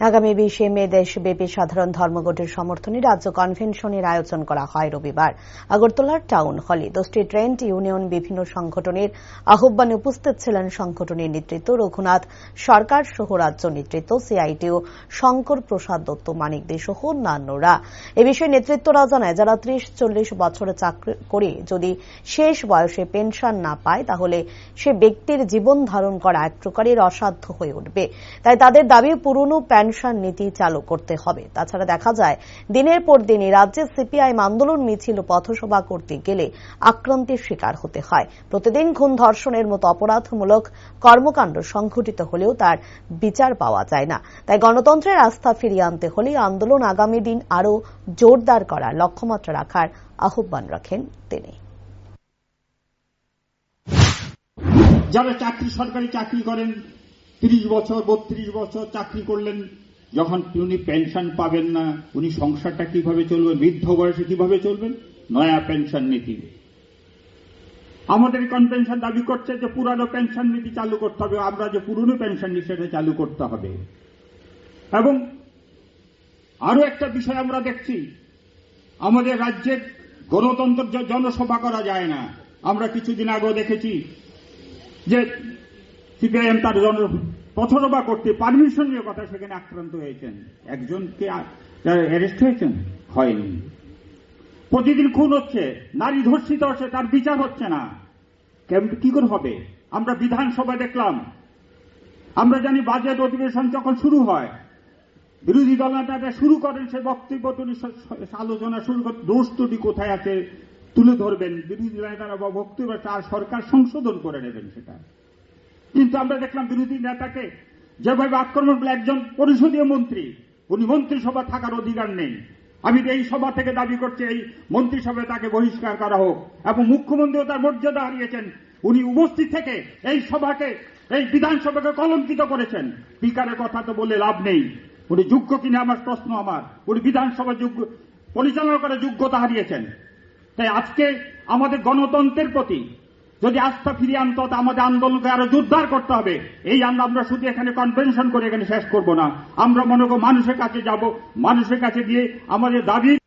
আগামী বিশে মে দেশব্যাপী সাধারণ ধর্মঘটের সমর্থনে রাজ্য কনভেনশনের আয়োজন করা হয় রবিবার। আগরতলার টাউন হলে দশটি ট্রেন্ড ইউনিয়ন বিভিন্ন সংগঠনের আহ্বানে উপস্থিত ছিলেন সংগঠনের নেতৃত্ব রঘুনাথ সরকার সহ রাজ্য নেতৃত্ব, সিআইটিও শঙ্কর প্রসাদ দত্ত, মানিক দে সহ অন্যান্যরা। এ বিষয়ে নেতৃত্বরা জানায়, যারা ত্রিশ চল্লিশ বছরে চাকরি করে যদি শেষ বয়সে পেনশন না পায়, তাহলে সে ব্যক্তির জীবন ধারণ করা এক প্রকারের অসাধ্য হয়ে উঠবে। তাই তাদের দাবি, পুরনো পেনশন নীতি চালু করতে হবে। তাছাড়া দেখা যায়, দিনের পর দিন রাজ্যে সিপিআইএম আন্দোলন মিছিল ও পথসভা করতে গেলে আক্রান্তের শিকার হতে হয়। প্রতিদিন খুন ধর্ষণের মতো অপরাধমূলক কর্মকাণ্ড সংঘটিত হলেও তার বিচার পাওয়া যায় না। তাই গণতন্ত্রের আস্থা ফিরিয়ে আনতে হলে আন্দোলন আগামী দিন আরও জোরদার করার লক্ষ্যমাত্রা রাখার আহ্বান রাখেন তিনি। যারা চাকরি, সরকারি চাকরি করেন তিরিশ বছর, বত্রিশ বছর চাকরি করলেন, যখন উনি পেনশন পাবেন না, উনি সংসারটা কীভাবে চলবে, বৃদ্ধ বয়সে কীভাবে চলবেন? নয়া পেনশন নীতি। আমাদের কনভেনশন দাবি করছে যে পুরানো পেনশন নীতি চালু করতে হবে, আমরা যে পুরনো পেনশন নীতি সেটা চালু করতে হবে। এবং আরও একটা বিষয় আমরা দেখছি, আমাদের রাজ্যের গণতন্ত্র জনসভা করা যায় না। আমরা কিছুদিন আগেও দেখেছি যে সিপিআইএম তার জন পথসভা করতে পারমিশন নিয়ে কথা সেখানে আক্রান্ত হয়েছেন। একজনকে অ্যারেস্ট হয়েছেন, হয়নি। প্রতিদিন খুন হচ্ছে, নারী ধর্ষিত হচ্ছে, তার বিচার হচ্ছে না। কি করে হবে? আমরা বিধানসভা দেখলাম, আমরা জানি বাজেট অধিবেশন যখন শুরু হয়, বিরোধী দল নেতারা শুরু করেন সে বক্তব্য তুলি আলোচনা শুরু করেন দোষ কোথায় আছে, তুলে ধরবেন। বিরোধী দল নেতারা বক্তব্য আর সরকার সংশোধন করে নেবেন সেটা। কিন্তু আমরা দেখলাম বিরোধী নেতাকে যেভাবে আক্রমণ করলে একজন পরিষদীয় মন্ত্রী, উনি মন্ত্রিসভা থাকার অধিকার নেই। আমি এই সভা থেকে দাবি করছি, এই মন্ত্রিসভায় তাকে বহিষ্কার করা হোক। এবং মুখ্যমন্ত্রীও তার মর্যাদা হারিয়েছেন। উনি উপস্থিত থেকে এই সভাকে, এই বিধানসভাকে কলঙ্কিত করেছেন। স্পিকারের কথা তো বলে লাভ নেই। উনি যোগ্য কিনা আমার প্রশ্ন আমার। উনি বিধানসভা যোগ্য, পরিচালনা করার যোগ্যতা হারিয়েছেন। তাই আজকে আমাদের গণতন্ত্রের প্রতি যদি আস্থা ফিরিয়ে আনতো হতো, আমাদের আন্দোলনকে আরও জোরদার করতে হবে। এই আন্দোলন আমরা শুধু এখানে কনভেনশন করে এখানে শেষ করব না। আমরা মনে করো মানুষের কাছে যাব। মানুষের কাছে গিয়ে আমাদের দাবি